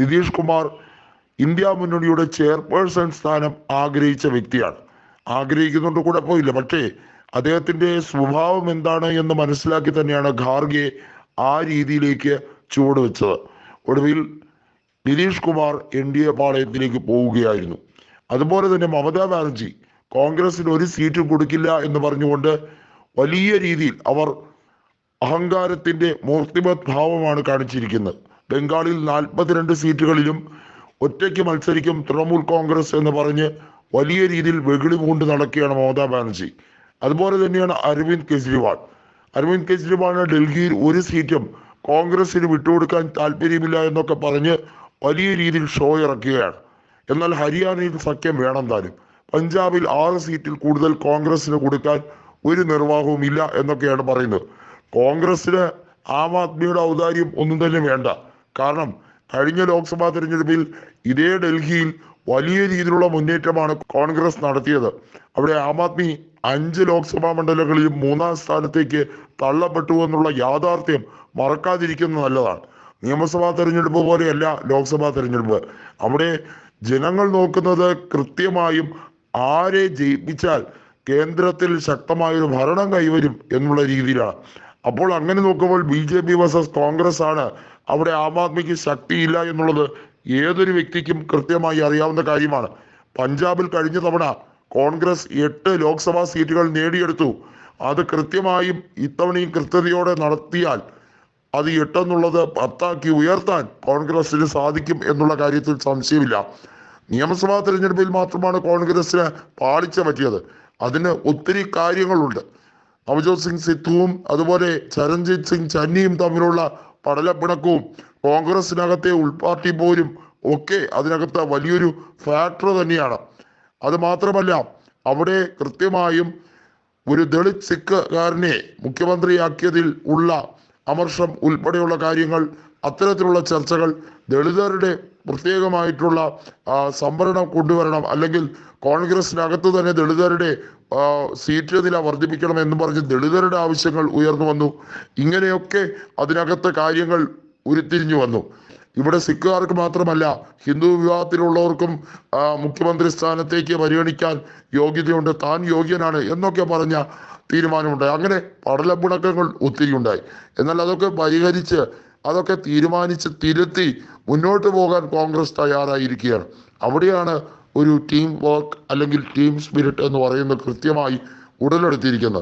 Nitish Kumar India മുന്നണിയുടെ chairperson സ്ഥാനം ആഗ്രഹിച്ച വ്യക്തിയാണ്. ആഗ്രഹിക്കുന്നുണ്ട് കൂടെ പോയില്ല. പക്ഷേ അദ്ദേഹത്തിന്റെ സ്വഭാവം എന്താണ് എന്ന് മനസ്സിലാക്കി തന്നെയാണ് ഖാർഗെ ആ രീതിയിലേക്ക് ചുവടുവെച്ചത് ഒടുവിൽ Nitish Kumar N D A പാളയത്തിലേക്ക് പോവുകയായിരുന്നു. അതുപോലെ തന്നെ മമതാ ബാനർജി കോൺഗ്രസിന് ഒരു സീറ്റും കൊടുക്കില്ല എന്ന് പറഞ്ഞുകൊണ്ട് വലിയ രീതിയിൽ അവർ അഹങ്കാരത്തിന്റെ മൂർത്തിമത് ഭാവമാണ് കാണിച്ചിരിക്കുന്നത്. ബംഗാളിൽ നാൽപ്പത്തിരണ്ട് സീറ്റുകളിലും ഒറ്റയ്ക്ക് മത്സരിക്കും തൃണമൂൽ കോൺഗ്രസ് എന്ന് പറഞ്ഞ് വലിയ രീതിയിൽ വെകിളി പൂണ്ട് നടക്കുകയാണ് മമതാ ബാനർജി. അതുപോലെ തന്നെയാണ് അരവിന്ദ് കെജ്രിവാൾ. അരവിന്ദ് കെജ്രിവാളിന് ഡൽഹിയിൽ ഒരു സീറ്റും കോൺഗ്രസിന് വിട്ടുകൊടുക്കാൻ താല്പര്യമില്ല എന്നൊക്കെ പറഞ്ഞ് വലിയ രീതിയിൽ ഷോ ഇറക്കുകയാണ്. എന്നാൽ ഹരിയാനയിൽ സഖ്യം വേണം താനും പഞ്ചാബിൽ ആറ് സീറ്റിൽ കൂടുതൽ കോൺഗ്രസിന് കൊടുക്കാൻ ഒരു നിർവാഹവും ഇല്ല എന്നൊക്കെയാണ് പറയുന്നത്. കോൺഗ്രസിന് ആം ആദ്മിയുടെ ഔദാര്യം ഒന്നും തന്നെ വേണ്ട. കാരണം കഴിഞ്ഞ ലോക്സഭാ തെരഞ്ഞെടുപ്പിൽ ഇതേ ഡൽഹിയിൽ വലിയ രീതിയിലുള്ള മുന്നേറ്റമാണ് കോൺഗ്രസ് നടത്തിയത്. അവിടെ ആം ആദ്മി അഞ്ച് ലോക്സഭാ മണ്ഡലങ്ങളിലും മൂന്നാം സ്ഥാനത്തേക്ക് തള്ളപ്പെട്ടു എന്നുള്ള യാഥാർത്ഥ്യം മറക്കാതിരിക്കുന്നത് നല്ലതാണ്. നിയമസഭാ തെരഞ്ഞെടുപ്പ് പോലെയല്ല ലോക്സഭാ തെരഞ്ഞെടുപ്പ്. അവിടെ ജനങ്ങൾ നോക്കുന്നത് കൃത്യമായും ആരെ ജയിപ്പിച്ചാൽ കേന്ദ്രത്തിൽ ശക്തമായൊരു ഭരണം കൈവരും എന്നുള്ള രീതിയിലാണ്. അപ്പോൾ അങ്ങനെ നോക്കുമ്പോൾ B J P versus Congress ആണ് അവിടെ ആം ആദ്മിക്ക് ശക്തിയില്ല എന്നുള്ളത് ഏതൊരു വ്യക്തിക്കും കൃത്യമായി അറിയാവുന്ന കാര്യമാണ്. പഞ്ചാബിൽ കഴിഞ്ഞ തവണ കോൺഗ്രസ് എട്ട് ലോക്സഭാ സീറ്റുകൾ നേടിയെടുത്തു. അത് കൃത്യമായും ഇത്തവണയും കൃത്യതയോടെ നടത്തിയാൽ അത് എട്ടെന്നുള്ളത് പത്താക്കി ഉയർത്താൻ കോൺഗ്രസിന് സാധിക്കും എന്നുള്ള കാര്യത്തിൽ സംശയമില്ല. നിയമസഭാ തെരഞ്ഞെടുപ്പിൽ മാത്രമാണ് കോൺഗ്രസിന് പാളിച്ച പറ്റിയത്. അതിന് ഒത്തിരി കാര്യങ്ങളുണ്ട്. നവജോത് സിംഗ് സിദ്ധുവും അതുപോലെ ചരൺജിത് സിംഗ് ചന്നിയും തമ്മിലുള്ള പടലപ്പിണക്കവും കോൺഗ്രസിനകത്തെ ഉൾപാർട്ടി പോലും ഒക്കെ അതിനകത്ത് വലിയൊരു ഫാക്ടർ തന്നെയാണ്. അത് മാത്രമല്ല അവിടെ കൃത്യമായും ഒരു ദളിത് സിഖുകാരനെ മുഖ്യമന്ത്രിയാക്കിയതിൽ ഉള്ള അമർഷം ഉൾപ്പെടെയുള്ള കാര്യങ്ങൾ അത്തരത്തിലുള്ള ചർച്ചകൾ ദളിതരുടെ പ്രത്യേകമായിട്ടുള്ള സംവരണം കൊണ്ടുവരണം അല്ലെങ്കിൽ കോൺഗ്രസിനകത്ത് തന്നെ ദളിതരുടെ സീറ്റ് നില വർദ്ധിപ്പിക്കണം എന്ന് പറഞ്ഞ് ദളിതരുടെ ആവശ്യങ്ങൾ ഉയർന്നു വന്നു. ഇങ്ങനെയൊക്കെ അതിനകത്ത് കാര്യങ്ങൾ ഉരുത്തിരിഞ്ഞു വന്നു. ഇവിടെ സിഖുകാർക്ക് മാത്രമല്ല ഹിന്ദു വിഭാഗത്തിലുള്ളവർക്കും ആ, മുഖ്യമന്ത്രി സ്ഥാനത്തേക്ക് പരിഗണിക്കാൻ യോഗ്യതയുണ്ട്. താൻ യോഗ്യനാണ് എന്നൊക്കെ പറഞ്ഞ തീരുമാനമുണ്ടായി. അങ്ങനെ പടലപ്പിണക്കങ്ങൾ ഒത്തിരി ഉണ്ടായി എന്നാൽ അതൊക്കെ പരിഹരിച്ച് അതൊക്കെ തീരുമാനിച്ച് തിരുത്തി മുന്നോട്ട് പോകാൻ കോൺഗ്രസ് തയ്യാറായിരിക്കുകയാണ്. അവിടെയാണ് ഒരു ടീം വർക്ക് അല്ലെങ്കിൽ ടീം സ്പിരിറ്റ് എന്ന് പറയുന്നത് കൃത്യമായി ഉടലെടുത്തിരിക്കുന്നത്.